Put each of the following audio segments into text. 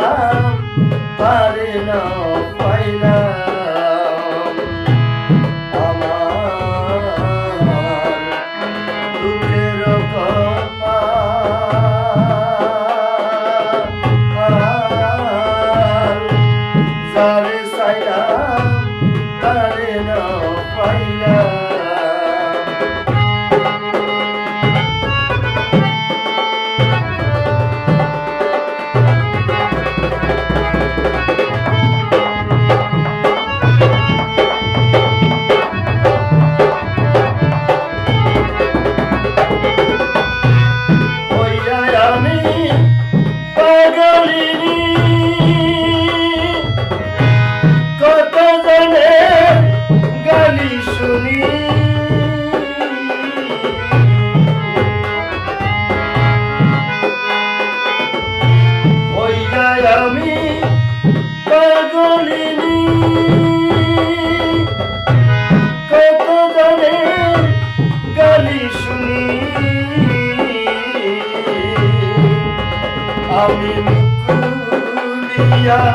Yeah. মুকুলিয়া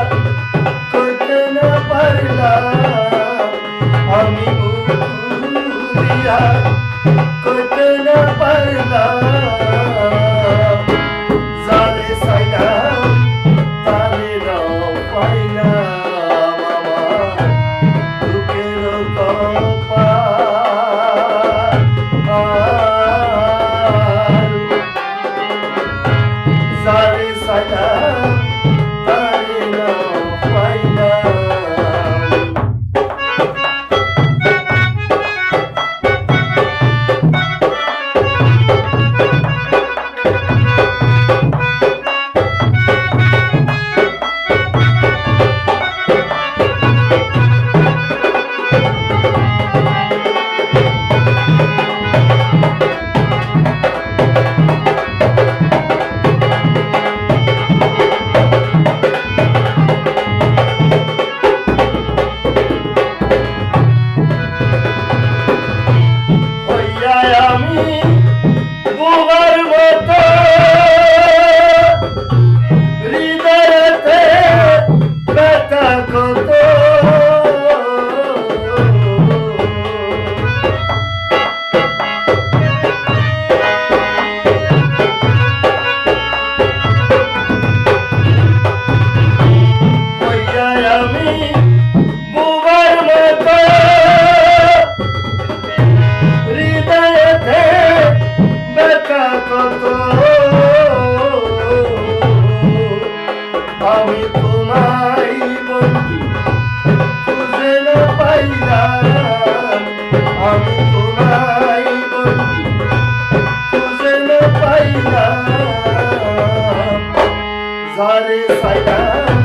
করতে না পারলাম আমি মুকুলিয়া করতে না পারলাম সাইরা